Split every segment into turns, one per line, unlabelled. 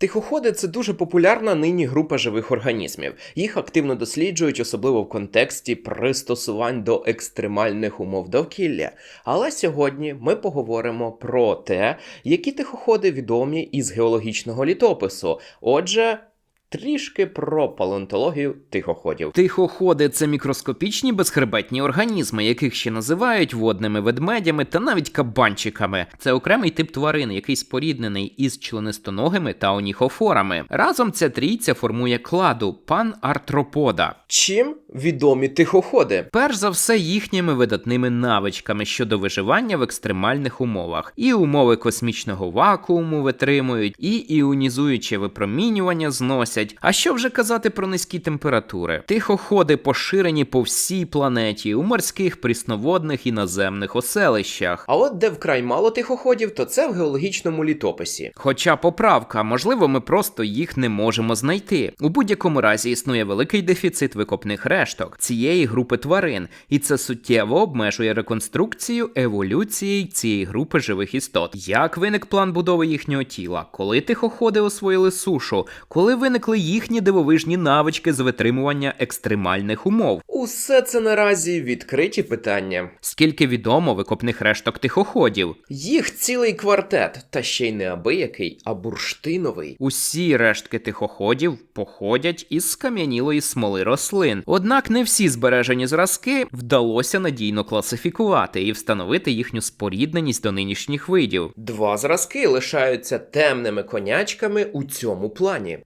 Тихоходи це дуже популярна нині група живих організмів. Їх активно досліджують, особливо в контексті пристосувань до екстремальних умов довкілля. Але сьогодні ми поговоримо про те, які тихоходи відомі із геологічного літопису. Отже. Трішки про палеонтологію тихоходів. Тихоходи це мікроскопічні безхребетні організми, яких ще називають водними ведмедями та навіть кабанчиками. Це окремий тип тварин, який споріднений із членистоногими та оніхофорами. Разом ця трійця формує кладу панартропода. Чим відомі тихоходи? Перш за все, їхніми видатними навичками щодо виживання в екстремальних умовах. І умови космічного вакууму витримують, і іонізуюче випромінювання зносять. А що вже казати про низькі температури? Тихоходи поширені по всій планеті у морських, прісноводних і наземних оселищах. А от де вкрай мало тихоходів, то це в геологічному літописі. Хоча поправка, можливо, ми просто їх не можемо знайти. У будь-якому разі існує великий дефіцит викопних решток цієї групи тварин, і це суттєво обмежує реконструкцію еволюції цієї групи живих істот. Як виник план будови їхнього тіла? Коли тихоходи освоїли сушу? Коли виникли їхні дивовижні навички з витримування екстремальних умов? Усе це наразі відкриті питання. Скільки відомо викопних решток тихоходів? Їх цілий квартет, та ще й не абиякий, а бурштиновий. Усі рештки тихоходів походять із скам'янілої смоли рослин. Однак не всі збережені зразки вдалося надійно класифікувати і встановити їхню спорідненість до нинішніх видів. Два зразки лишаються темними конячками у цьому плані.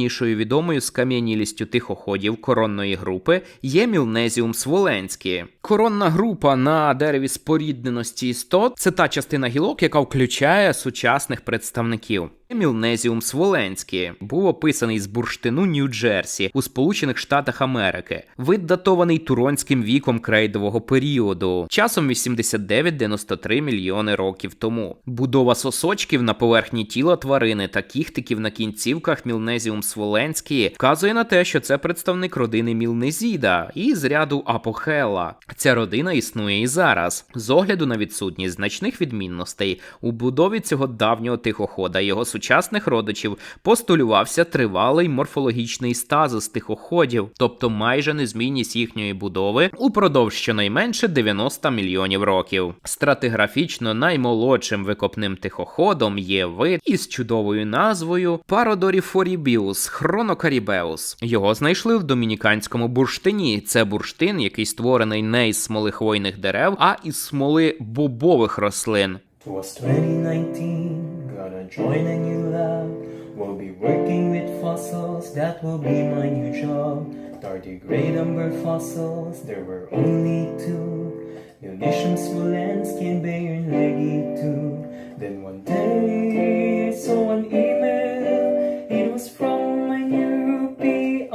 Найдавнішою відомою скам'янілістю тихоходів коронної групи є Мілнезіум Своленський. Коронна група на дереві спорідненості істот це та частина гілок, яка включає сучасних представників. Мілнезіум своленський був описаний з бурштину Нью-Джерсі у Сполучених Штатах Америки. Вид датований туронським віком крейдового періоду, часом 89-93 мільйони років тому. Будова сосочків на поверхні тіла тварини та кіхтиків на кінцівках Мілнезіум своленський вказує на те, що це представник родини Мілнезіда і з ряду Апохела. Ця родина існує і зараз. З огляду на відсутність значних відмінностей у будові цього давнього тихохода його сучасних родичів постулювався тривалий морфологічний стазис тихоходів, тобто майже незмінність їхньої будови упродовж щонайменше 90 мільйонів років. Стратиграфічно наймолодшим викопним тихоходом є вид із чудовою назвою Пародоріфорібіус хронокарібеус. Його знайшли в домініканському бурштині. Це бурштин, який створений не із смоли хвойних дерев, а із смоли бобових рослин.
Twas 2019, gonna join a new lab. We'll be working with fossils, that will be my new job. Tardigrade fossils, there were only two. Munition Smolensk and Bayern Leggy too. Then one day, I saw an email, it was from my new PI.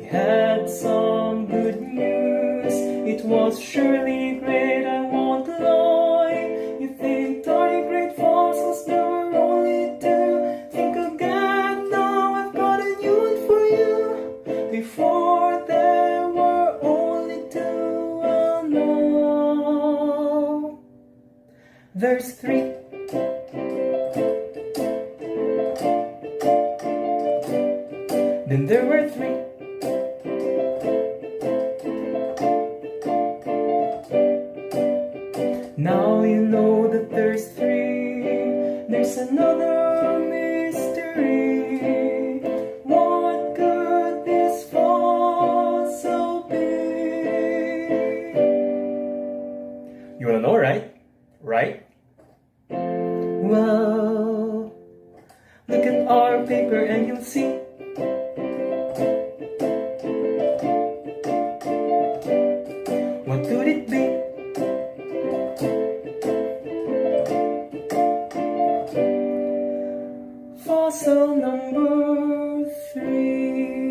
He had some good news, it was surely there's three. Then there were three. Fossil number three.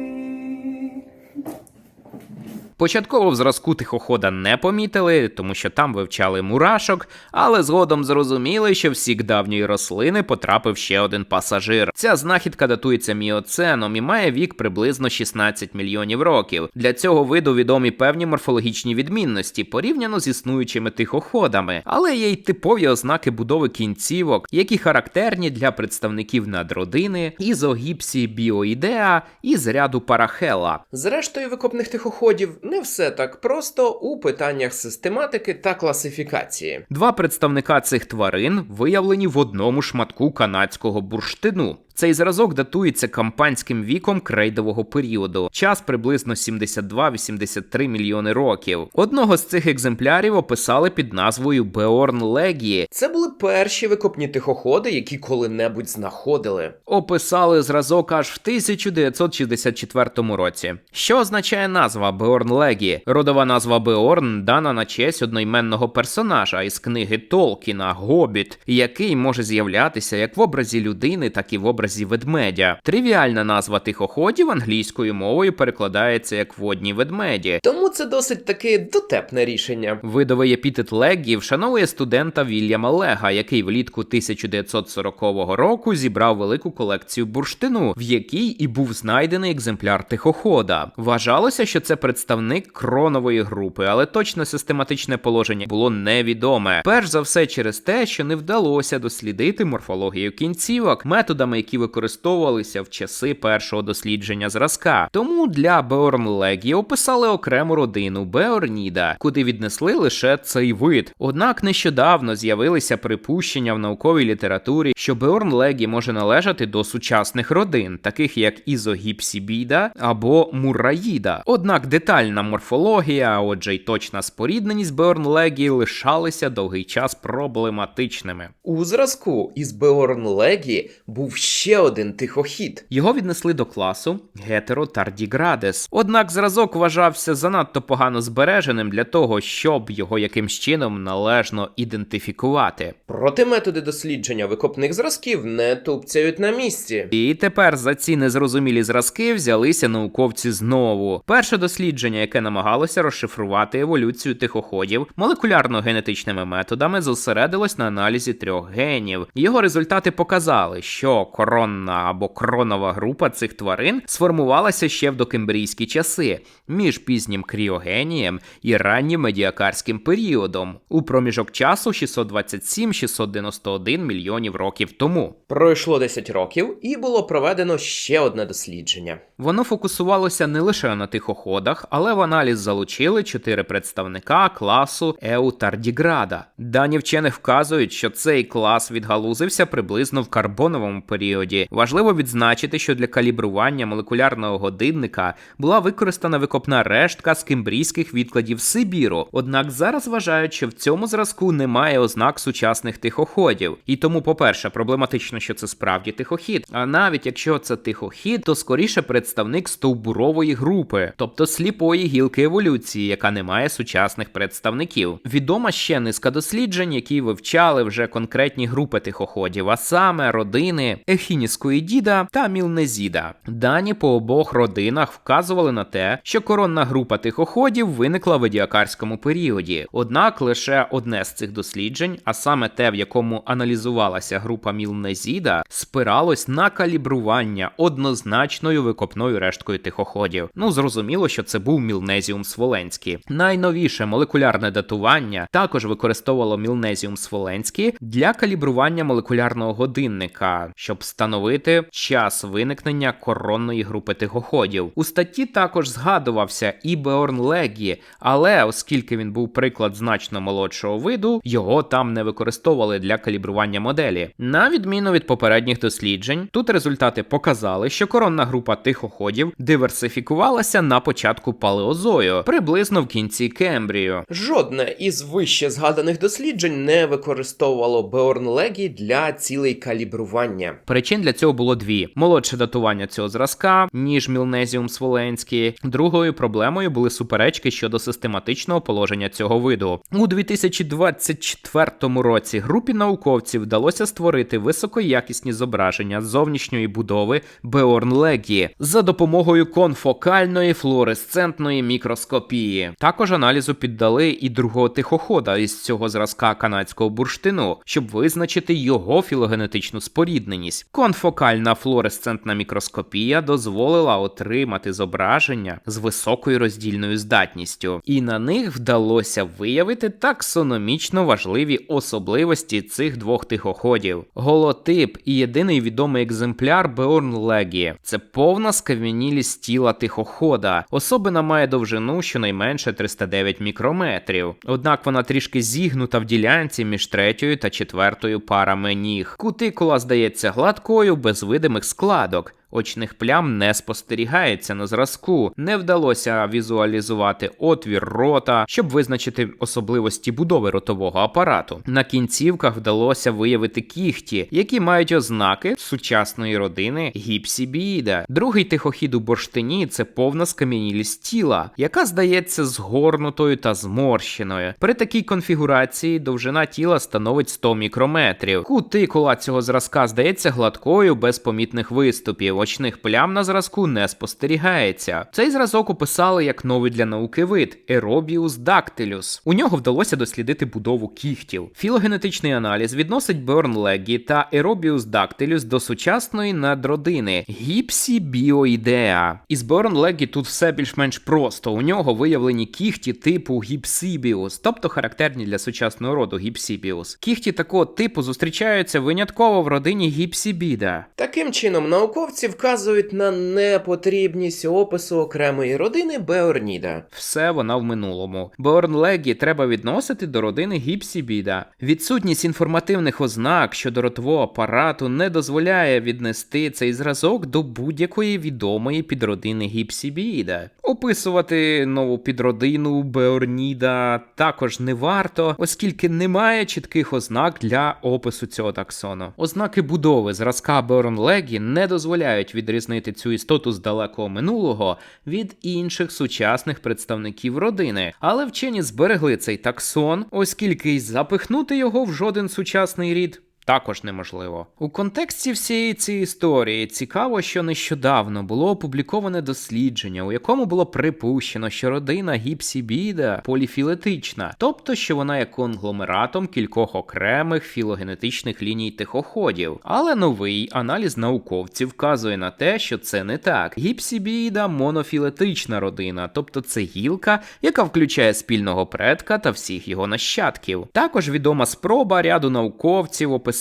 Початково в зразку тихохода не помітили, тому що там вивчали мурашок, але згодом зрозуміли, що в сік давньої рослини потрапив ще один пасажир. Ця знахідка датується міоценом і має вік приблизно 16 мільйонів років. Для цього виду відомі певні морфологічні відмінності порівняно з існуючими тихоходами, але є й типові ознаки будови кінцівок, які характерні для представників надродини, ізогіпсії біоідеа і з ряду парахела.
Зрештою, викопних тихоходів не все так просто у питаннях систематики та класифікації.
Два представника цих тварин виявлені в одному шматку канадського бурштину. Цей зразок датується кампанським віком крейдового періоду, час приблизно 72-83 мільйони років. Одного з цих екземплярів описали під назвою Беорн Легі.
Це були перші викопні тихоходи, які коли-небудь знаходили.
Описали зразок аж в 1964 році. Що означає назва Беорн Легі? Родова назва Беорн дана на честь одноіменного персонажа із книги Толкіна Гобіт, який може з'являтися як в образі людини, так і в образі ведмедя. Тривіальна назва тихоходів англійською мовою перекладається як водні ведмеді.
Тому це досить таки дотепне рішення.
Видовий епітет Леггі вшановує студента Вільяма Лега, який влітку 1940 року зібрав велику колекцію бурштину, в якій і був знайдений екземпляр тихохода. Вважалося, що це представник кронової групи, але точно систематичне положення було невідоме. Перш за все через те, що не вдалося дослідити морфологію кінцівок методами, які використовувалися в часи першого дослідження зразка. Тому для Беорнлегі описали окрему родину Беорніда, куди віднесли лише цей вид. Однак нещодавно з'явилися припущення в науковій літературі, що Беорнлегі може належати до сучасних родин, таких як Ізогіпсібіда або Мураїда. Однак детальна морфологія, а отже й точна спорідненість Беорнлегі лишалися довгий час проблематичними.
У зразку із Беорн Легі був ще один тихохід.
Його віднесли до класу Гетеротардіградес. Однак зразок вважався занадто погано збереженим для того, щоб його якимсь чином належно ідентифікувати.
Проте методи дослідження викопних зразків не тупцяють на місці.
І тепер за ці незрозумілі зразки взялися науковці знову. Перше дослідження, яке намагалося розшифрувати еволюцію тихоходів молекулярно-генетичними методами, зосередилось на аналізі трьох генів. Його результати показали, що коронна або кронова група цих тварин сформувалася ще в докембрійські часи між пізнім кріогенієм і раннім медіакарським періодом у проміжок часу 627-691 мільйонів років тому.
Пройшло 10 років, і було проведено ще одне дослідження.
Воно фокусувалося не лише на тихоходах, але в аналіз залучили чотири представника класу Еутардіграда. Дані вчених вказують, що цей клас відгалузився приблизно в карбоновому періоді. Важливо відзначити, що для калібрування молекулярного годинника була використана викопна рештка з кембрійських відкладів Сибіру. Однак зараз вважають, що в цьому зразку немає ознак сучасних тихоходів. І тому, по-перше, проблематично, що це справді тихохід. А навіть якщо це тихохід, то скоріше представник стовбурової групи, тобто сліпої гілки еволюції, яка не має сучасних представників. Відома ще низка досліджень, які вивчали вже конкретні групи тихоходів, а саме родини Ехініскоїдіда та Мілнезіда. Дані по обох родинах вказували на те, що коронна група тихоходів виникла в едіакарському періоді. Однак лише одне з цих досліджень, а саме те, в якому аналізувалася група Мілнезіда, спиралось на калібрування однозначною викопною решткою тихоходів. Ну зрозуміло, що це був Мілнезіум Своленський. Найновіше молекулярне датування також використовувало Мілнезіум Своленський для калібрування молекулярного годинника, щоб встановити час виникнення коронної групи тихоходів. У статті також згадувався і Беорн Легі, але оскільки він був приклад значно молодшого виду, його там не використовували для калібрування моделі. На відміну від попередніх досліджень, тут результати показали, що коронна група тихоходів диверсифікувалася на початку палеозою, приблизно в кінці Кембрію.
Жодне із вище згаданих досліджень не використовувало Беорн Легі для цілей калібрування.
При Причин для цього було дві: молодше датування цього зразка, ніж Мілнезіум Своленський. Другою проблемою були суперечки щодо систематичного положення цього виду. У 2024 році групі науковців вдалося створити високоякісні зображення зовнішньої будови Беорн Легі за допомогою конфокальної флуоресцентної мікроскопії. Також аналізу піддали і другого тихохода із цього зразка канадського бурштину, щоб визначити його філогенетичну спорідненість. Конфокальна флуоресцентна мікроскопія дозволила отримати зображення з високою роздільною здатністю, і на них вдалося виявити таксономічно важливі особливості цих двох тихоходів. Голотип і єдиний відомий екземпляр Беорн Легі це повна скам'янілість тіла тихохода. Особина має довжину щонайменше 309 мікрометрів. Однак вона трішки зігнута в ділянці між третьою та четвертою парами ніг. Кутикула здається гладкою, без видимих складок. Очних плям не спостерігається на зразку, не вдалося візуалізувати отвір рота, щоб визначити особливості будови ротового апарату. На кінцівках вдалося виявити кіхті, які мають ознаки сучасної родини гіпсібіїда. Другий тихохід у бурштині це повна скам'янілість тіла, яка здається згорнутою та зморщеною. При такій конфігурації довжина тіла становить 100 мікрометрів. Кутикула цього зразка здається гладкою без помітних виступів. Очних плям на зразку не спостерігається. Цей зразок описали як новий для науки вид Aerobius dactylus. У нього вдалося дослідити будову кігтів. Філогенетичний аналіз відносить Бернлегі та Aerobius dactylus до сучасної надродини Гіпсібіоідеа. Із Бернлегі тут все більш-менш просто. У нього виявлені кігті типу Гіпсібіус, тобто характерні для сучасного роду Гіпсібіус. Кігті такого типу зустрічаються винятково в родині Гіпсібіда.
Таким чином, науковці вказують на непотрібність опису окремої родини Беорніда.
Все вона в минулому. Беорнлегі треба відносити до родини гіпсібіда. Відсутність інформативних ознак щодо ротового апарату не дозволяє віднести цей зразок до будь-якої відомої підродини гіпсібіда. Описувати нову підродину Беорніда також не варто, оскільки немає чітких ознак для опису цього таксону. Ознаки будови зразка Беорнлегі не дозволяють відрізнити цю істоту з далекого минулого від інших сучасних представників родини, але вчені зберегли цей таксон, оскільки й запихнути його в жоден сучасний рід. Також неможливо. У контексті всієї цієї історії цікаво, що нещодавно було опубліковане дослідження, у якому було припущено, що родина гіпсібіда поліфілетична, тобто що вона є конгломератом кількох окремих філогенетичних ліній тихоходів. Але новий аналіз науковців вказує на те, що це не так. Гіпсібіда монофілетична родина, тобто це гілка, яка включає спільного предка та всіх його нащадків. Також відома спроба ряду науковців описати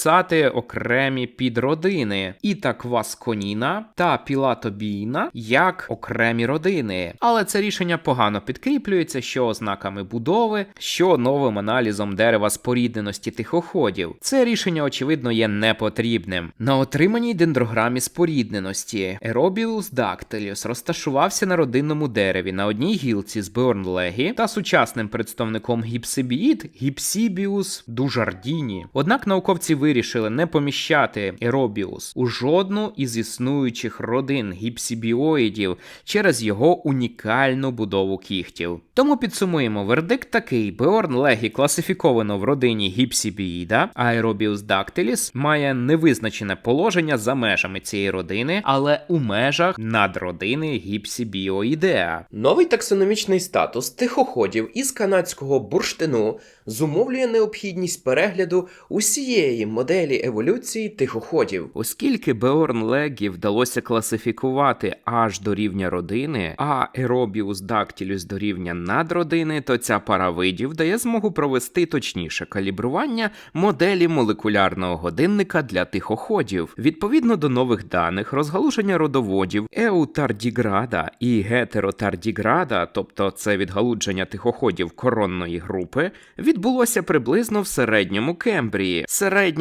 окремі підродини ітаквасконіна та пілатобійна як окремі родини. Але це рішення погано підкріплюється що ознаками будови, що новим аналізом дерева спорідненості тихоходів. Це рішення, очевидно, є непотрібним. На отриманій дендрограмі спорідненості Aerobius dactylus розташувався на родинному дереві на одній гілці з Беорнлегі та сучасним представником гіпсибіїд Гіпсібіус дужардіні. Однак науковці вирішили не поміщати Еробіус у жодну із існуючих родин гіпсібіоїдів через його унікальну будову кігтів. Тому підсумуємо вердикт такий: Беорн Легі класифіковано в родині гіпсібіїда, а Aerobius dactylis має невизначене положення за межами цієї родини, але у межах надродини гіпсібіоїдеа.
Новий таксономічний статус тихоходів із канадського бурштину зумовлює необхідність перегляду усієї моделі еволюції тихоходів.
Оскільки Беорн Легі вдалося класифікувати аж до рівня родини, а Aerobius dactylus до рівня надродини, то ця пара видів дає змогу провести точніше калібрування моделі молекулярного годинника для тихоходів. Відповідно до нових даних, розгалуження родоводів еутардіграда і гетеротардіграда, тобто це відгалудження тихоходів коронної групи, відбулося приблизно в середньому Кембрії.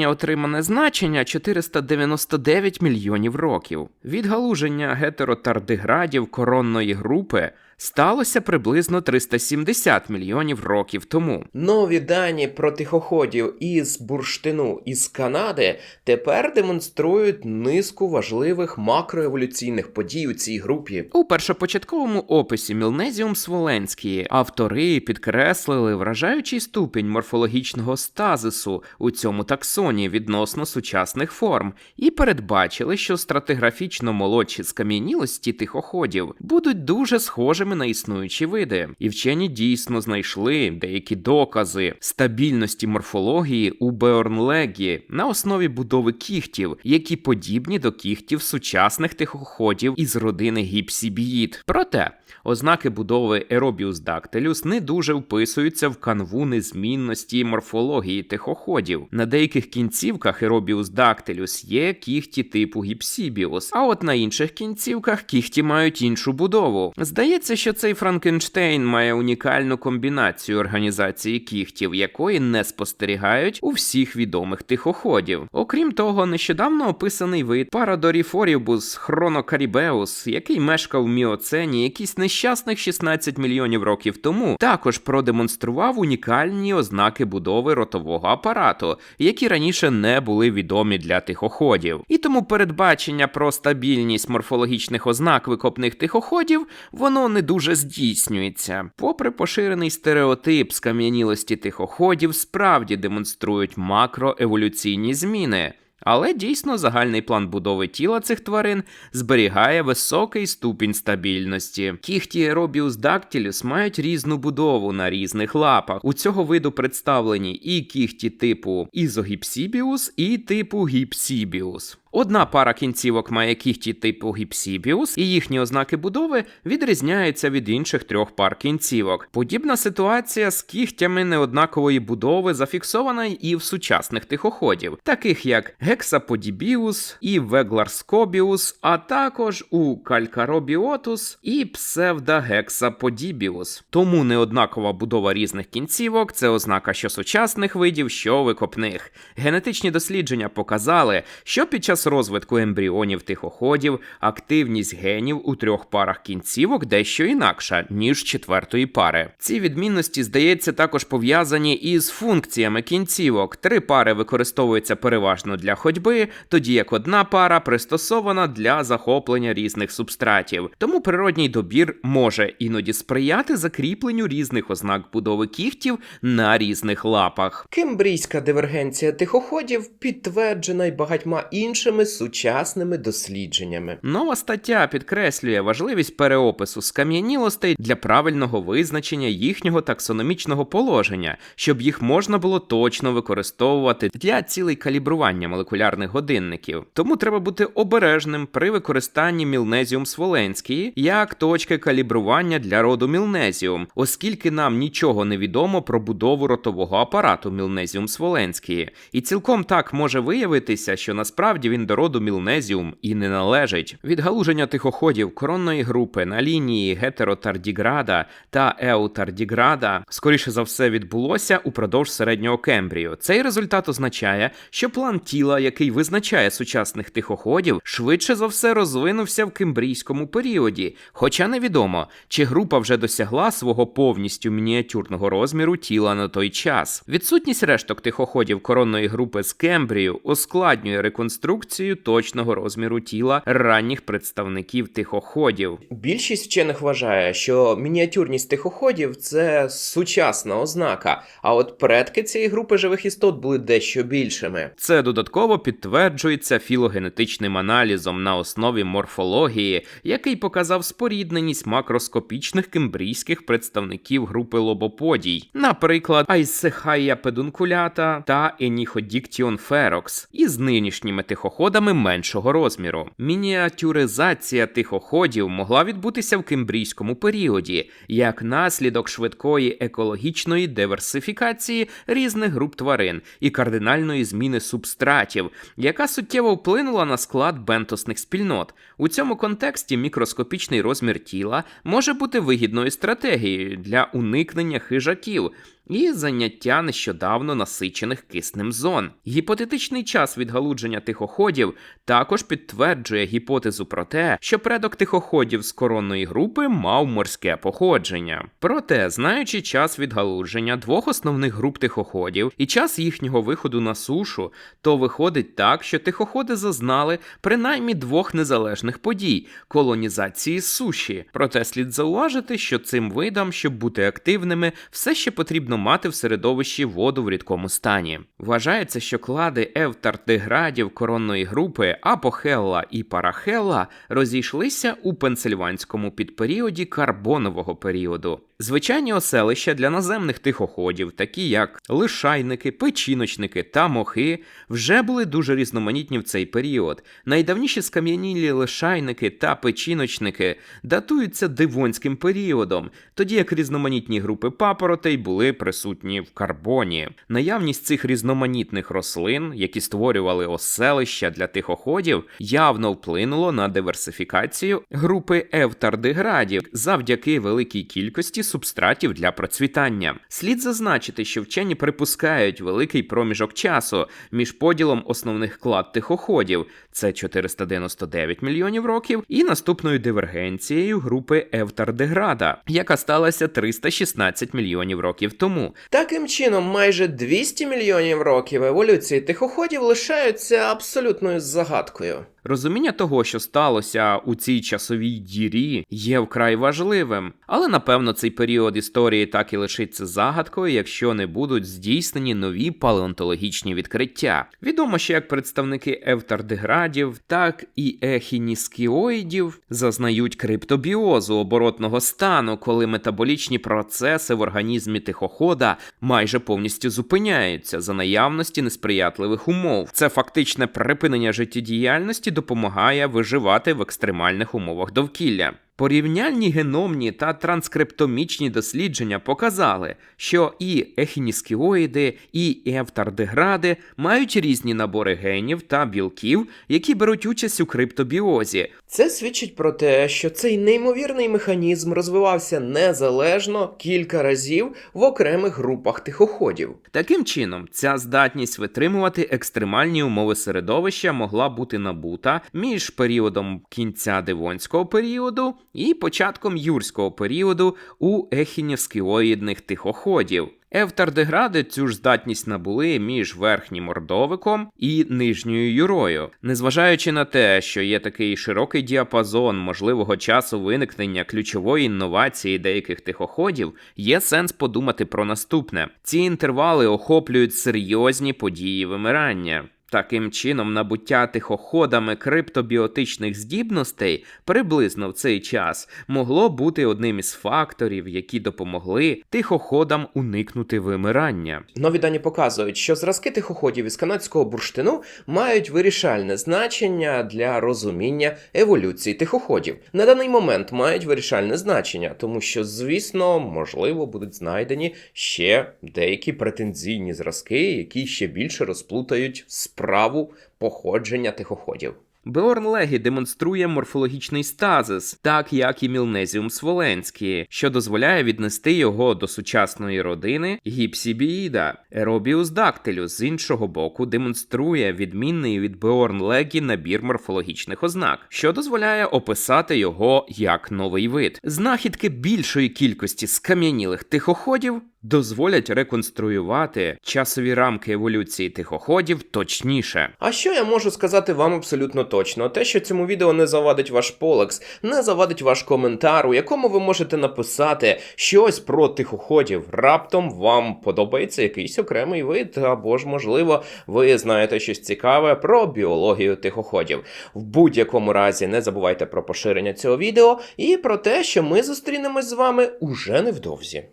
Середнє отримане значення 499 мільйонів років. Відгалуження гетеротардиградів коронної групи сталося приблизно 370 мільйонів років тому.
Нові дані про тихоходів із бурштину із Канади тепер демонструють низку важливих макроеволюційних подій у цій групі.
У першопочатковому описі Мілнезіум Своленськії автори підкреслили вражаючий ступінь морфологічного стазису у цьому таксоні відносно сучасних форм і передбачили, що стратиграфічно молодші скам'янілості тихоходів будуть дуже схожими на існуючі види, і вчені дійсно знайшли деякі докази стабільності морфології у Беорнлегі на основі будови кігтів, які подібні до кігтів сучасних тихоходів із родини гіпсібіїд. Проте ознаки будови Aerobius dactylus не дуже вписуються в канву незмінності морфології тихоходів. На деяких кінцівках Aerobius dactylus є кігті типу гіпсібіус, а от на інших кінцівках кігті мають іншу будову. Здається, що цей Франкенштейн має унікальну комбінацію організації кігтів, якої не спостерігають у всіх відомих тихоходів. Окрім того, нещодавно описаний вид Paradoriforibus chronocaribeus, який мешкав в міоцені якісь нещасних 16 мільйонів років тому, також продемонстрував унікальні ознаки будови ротового апарату, які раніше не були відомі для тихоходів. І тому передбачення про стабільність морфологічних ознак викопних тихоходів воно не дуже здійснюється. Попри поширений стереотип скам'янілості тихоходів, справді демонструють макроеволюційні зміни. Але дійсно загальний план будови тіла цих тварин зберігає високий ступінь стабільності. Кіхті Aerobius dactylus мають різну будову на різних лапах. У цього виду представлені і кіхті типу Ізогіпсібіус, і типу Гіпсібіус. Одна пара кінцівок має кіхті типу гіпсібіус, і їхні ознаки будови відрізняються від інших трьох пар кінцівок. Подібна ситуація з кігтями неоднакової будови зафіксована і в сучасних тихоходів, таких як гексаподібіус і вегларскобіус, а також у калькаробіотус і псевдогексаподібіус. Тому неоднакова будова різних кінцівок це ознака що сучасних видів, що викопних. Генетичні дослідження показали, що під час розвитку ембріонів тихоходів активність генів у трьох парах кінцівок дещо інакша, ніж четвертої пари. Ці відмінності, здається, також пов'язані із функціями кінцівок. Три пари використовуються переважно для ходьби, тоді як одна пара пристосована для захоплення різних субстратів. Тому природній добір може іноді сприяти закріпленню різних ознак будови кігтів на різних лапах.
Кембрійська дивергенція тихоходів підтверджена й багатьма іншими сучасними дослідженнями.
Нова стаття підкреслює важливість переопису скам'янілостей для правильного визначення їхнього таксономічного положення, щоб їх можна було точно використовувати для цілей калібрування молекулярних годинників. Тому треба бути обережним при використанні Мілнезіум Своленської як точки калібрування для роду Мілнезіум, оскільки нам нічого не відомо про будову ротового апарату Мілнезіум Своленської, і цілком так може виявитися, що насправді він до роду Мілнезіум і не належить. Відгалуження тихоходів коронної групи на лінії гетеротардіграда та еутардіграда, скоріше за все, відбулося упродовж середнього кембрію. Цей результат означає, що план тіла, який визначає сучасних тихоходів, швидше за все розвинувся в кембрійському періоді, хоча невідомо, чи група вже досягла свого повністю мініатюрного розміру тіла на той час. Відсутність решток тихоходів коронної групи з Кембрію ускладнює реконструкцію точного розміру тіла ранніх представників тихоходів.
Більшість вчених вважає, що мініатюрність тихоходів це сучасна ознака, а от предки цієї групи живих істот були дещо більшими.
Це додатково підтверджується філогенетичним аналізом на основі морфології, який показав спорідненість макроскопічних кембрійських представників групи лобоподій, наприклад, Айсехая педункулята та Еніходіктіон ферокс, із нинішніми тихоходами меншого розміру. Мініатюризація тихоходів могла відбутися в кембрійському періоді як наслідок швидкої екологічної диверсифікації різних груп тварин і кардинальної зміни субстратів, яка суттєво вплинула на склад бентосних спільнот. У цьому контексті мікроскопічний розмір тіла може бути вигідною стратегією для уникнення хижаків. І заняття нещодавно насичених киснем зон. Гіпотетичний час відгалудження тихоходів також підтверджує гіпотезу про те, що предок тихоходів з коронної групи мав морське походження. Проте, знаючи час відгалудження двох основних груп тихоходів і час їхнього виходу на сушу, то виходить так, що тихоходи зазнали принаймні двох незалежних подій колонізації суші. Проте слід зауважити, що цим видам, щоб бути активними, все ще потрібно мати в середовищі воду в рідкому стані. Вважається, що клади евтардиградів коронної групи Апохелла і Парахелла розійшлися у пенсильванському підперіоді карбонового періоду. Звичайні оселища для наземних тихоходів, такі як лишайники, печіночники та мохи, вже були дуже різноманітні в цей період. Найдавніші скам'янілі лишайники та печіночники датуються дивонським періодом, тоді як різноманітні групи папоротей були присутні в карбоні. Наявність цих різноманітних рослин, які створювали оселища для тихоходів, явно вплинуло на диверсифікацію групи евтардиградів завдяки великій кількості субстратів для процвітання. Слід зазначити, що вчені припускають великий проміжок часу між поділом основних клад тихоходів це 499 мільйонів років, і наступною дивергенцією групи евтардиграда, яка сталася 316 мільйонів років тому.
Таким чином, майже 200 мільйонів років еволюції тихоходів лишаються абсолютною загадкою.
Розуміння того, що сталося у цій часовій дірі, є вкрай важливим, але напевно цей період історії так і лишиться загадкою, якщо не будуть здійснені нові палеонтологічні відкриття. Відомо, що як представники евтардиградів, так і ехініскіоїдів зазнають криптобіозу оборотного стану, коли метаболічні процеси в організмі тихохода майже повністю зупиняються за наявності несприятливих умов. Це фактичне припинення життєдіяльності допомагає виживати в екстремальних умовах довкілля. Порівняльні геномні та транскриптомічні дослідження показали, що і ехініскіоїди, і евтардигради мають різні набори генів та білків, які беруть участь у криптобіозі.
Це свідчить про те, що цей неймовірний механізм розвивався незалежно кілька разів в окремих групах тихоходів.
Таким чином, ця здатність витримувати екстремальні умови середовища могла бути набута між періодом кінця Дивонського періоду і початком юрського періоду у ехінівськіоїдних тихоходів. Евтардигради цю ж здатність набули між верхнім ордовиком і нижньою юрою, незважаючи на те, що є такий широкий діапазон можливого часу виникнення ключової інновації деяких тихоходів, є сенс подумати про наступне: ці інтервали охоплюють серйозні події вимирання. Таким чином, набуття тихоходами криптобіотичних здібностей приблизно в цей час могло бути одним із факторів, які допомогли тихоходам уникнути вимирання.
Нові дані показують, що зразки тихоходів із канадського бурштину мають вирішальне значення для розуміння еволюції тихоходів. На даний момент мають вирішальне значення, тому що, звісно, можливо, будуть знайдені ще деякі претензійні зразки, які ще більше розплутають справу походження тихоходів.
Беорн Легі демонструє морфологічний стазис, так як і Мілнезіум Своленський, що дозволяє віднести його до сучасної родини гіпсібіїда. Еробіус дактилю з іншого боку демонструє відмінний від Беорн Легі набір морфологічних ознак, що дозволяє описати його як новий вид. Знахідки більшої кількості скам'янілих тихоходів дозволять реконструювати часові рамки еволюції тихоходів точніше.
А що я можу сказати вам абсолютно точно? Те, що цьому відео не завадить ваш полекс, не завадить ваш коментар, у якому ви можете написати щось про тихоходів. Раптом вам подобається якийсь окремий вид, або ж, можливо, ви знаєте щось цікаве про біологію тихоходів. В будь-якому разі не забувайте про поширення цього відео і про те, що ми зустрінемось з вами уже невдовзі.